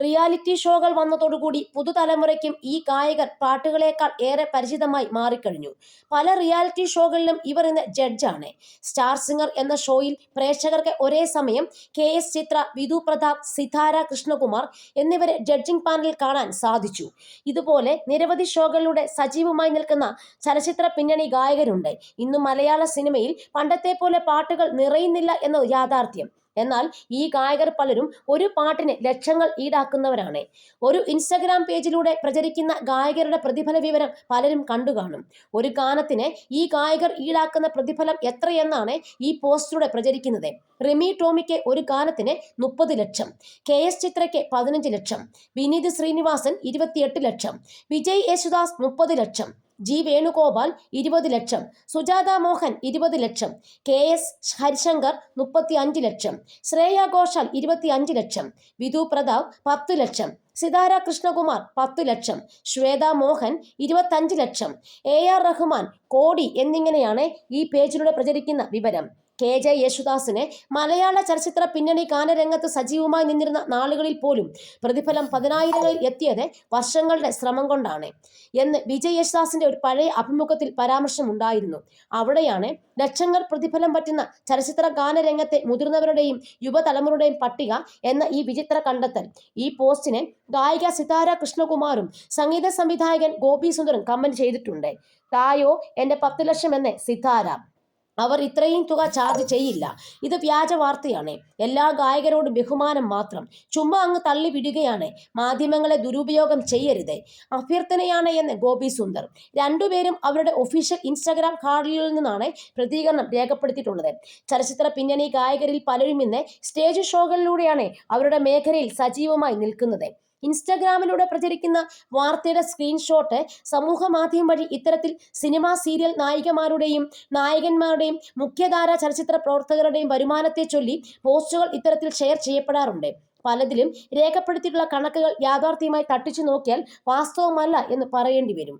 Reality ഷോകൾ വന്നതോടുകൂടി പുതുതലമുറയ്ക്കും ഈ ഗായകർ പാട്ടുകളേക്കാൾ ഏറെ പരിചിതമായി മാറിക്കഴിഞ്ഞു. പല റിയാലിറ്റി ഷോകളിലും ഇവർ ഇന്ന് ജഡ്ജാണ് സ്റ്റാർ സിംഗർ എന്ന ഷോയിൽ പ്രേക്ഷകർക്ക് ഒരേ സമയം കെ എസ് ചിത്ര വിധു പ്രതാപ് സിതാര കൃഷ്ണകുമാർ എന്നിവരെ ജഡ്ജിംഗ് പാനലിൽ കാണാൻ സാധിച്ചു. ഇതുപോലെ നിരവധി ഷോകളിലൂടെ സജീവമായി നിൽക്കുന്ന ചലച്ചിത്ര പിന്നണി ഗായകരുണ്ട്. ഇന്നും മലയാള സിനിമയിൽ പണ്ടത്തെ പോലെ പാട്ടുകൾ നിറയുന്നില്ല എന്ന യാഥാർത്ഥ്യം. എന്നാൽ ഈ ഗായകർ പലരും ഒരു പാട്ടിന് ലക്ഷങ്ങൾ ഈടാക്കുന്നവരാണ്. ഒരു ഇൻസ്റ്റഗ്രാം പേജിലൂടെ പ്രചരിക്കുന്ന ഗായകരുടെ പ്രതിഫല വിവരം പലരും കണ്ടു കാണും. ഒരു ഗാനത്തിന് ഈ ഗായകർ ഈടാക്കുന്ന പ്രതിഫലം എത്രയെന്നാണ് ഈ പോസ്റ്റിലൂടെ പ്രചരിക്കുന്നത്. റിമി ടോമിക്ക് ഒരു ഗാനത്തിന് മുപ്പത് ലക്ഷം കെ എസ് ചിത്രയ്ക്ക് പതിനഞ്ച് ലക്ഷം വിനീത് ശ്രീനിവാസൻ ഇരുപത്തിയെട്ട് ലക്ഷം വിജയ് യേശുദാസ് മുപ്പത് ലക്ഷം ജി വേണുഗോപാൽ ഇരുപത് ലക്ഷം സുജാത മോഹൻ ഇരുപത് ലക്ഷം കെ എസ് ഹരിശങ്കർ മുപ്പത്തി അഞ്ച് ലക്ഷം ശ്രേയ ഘോഷാൽ ഇരുപത്തി അഞ്ച് ലക്ഷം വിധു പ്രതാപ് പത്ത് ലക്ഷം സിതാര കൃഷ്ണകുമാർ പത്ത് ലക്ഷം ശ്വേത മോഹൻ ഇരുപത്തഞ്ച് ലക്ഷം എ ആർ റഹ്മാൻ കോടി എന്നിങ്ങനെയാണ് ഈ പേജിലൂടെ പ്രചരിക്കുന്ന വിവരം. കെ. ജെ. യേശുദാസിന് മലയാള ചലച്ചിത്ര പിന്നണി ഗാനരംഗത്ത് സജീവമായി നിന്നിരുന്ന നാളുകളിൽ പോലും പ്രതിഫലം പതിനായിരങ്ങളിൽ എത്തിയത് വർഷങ്ങളുടെ ശ്രമം കൊണ്ടാണ് എന്ന് വിജയ് യേശുദാസിന്റെ ഒരു പഴയ അഭിമുഖത്തിൽ പരാമർശം ഉണ്ടായിരുന്നു അവിടെയാണ് ലക്ഷങ്ങൾ പ്രതിഫലം പറ്റുന്ന ചലച്ചിത്ര ഗാനരംഗത്തെ മുതിർന്നവരുടെയും യുവതലമുറയുടെയും പട്ടിക എന്ന ഈ വിചിത്ര കണ്ടെത്തൽ. ഈ പോസ്റ്റിനെ ഗായിക സിതാര കൃഷ്ണകുമാറും സംഗീത സംവിധായകൻ ഗോപി സുന്ദറും കമന്റ് ചെയ്തിട്ടുണ്ട്. തായോ എന്റെ പത്ത് ലക്ഷം എന്ന് സിതാര. അവർ ഇത്രയും തുക ചാർജ് ചെയ്യില്ല. ഇത് വ്യാജ വാർത്തയാണ്. എല്ലാ ഗായകരോടും ബഹുമാനം മാത്രം. ചുമ്മാ അങ്ങ് തള്ളിവിടുകയാണ് മാധ്യമങ്ങളെ ദുരുപയോഗം ചെയ്യരുത്. അഭ്യർത്ഥനയാണ് എന്ന് ഗോപി സുന്ദർ. രണ്ടുപേരും അവരുടെ ഒഫീഷ്യൽ ഇൻസ്റ്റാഗ്രാം കാർഡിൽ നിന്നാണ് പ്രതികരണം രേഖപ്പെടുത്തിയിട്ടുള്ളത്. ചലച്ചിത്ര പിന്നണി ഗായകരിൽ പലരും ഇന്ന് സ്റ്റേജ് ഷോകളിലൂടെയാണ് അവരുടെ മേഖലയിൽ സജീവമായി നിൽക്കുന്നത്. ഇൻസ്റ്റഗ്രാമിലൂടെ പ്രചരിക്കുന്ന വാർത്തയുടെ സ്ക്രീൻഷോട്ട് സമൂഹ മാധ്യമം വഴി ഇത്തരത്തിൽ സിനിമാ സീരിയൽ നായികമാരുടെയും നായകന്മാരുടെയും മുഖ്യധാര ചലച്ചിത്ര പ്രവർത്തകരുടെയും വരുമാനത്തെ ചൊല്ലി പോസ്റ്റുകൾ ഇത്തരത്തിൽ ഷെയർ ചെയ്യപ്പെടാറുണ്ട്. പലതിലും രേഖപ്പെടുത്തിയിട്ടുള്ള കണക്കുകൾ യാഥാർത്ഥ്യമായി തട്ടിച്ചു നോക്കിയാൽ വാസ്തവമല്ല എന്ന് പറയേണ്ടി വരും.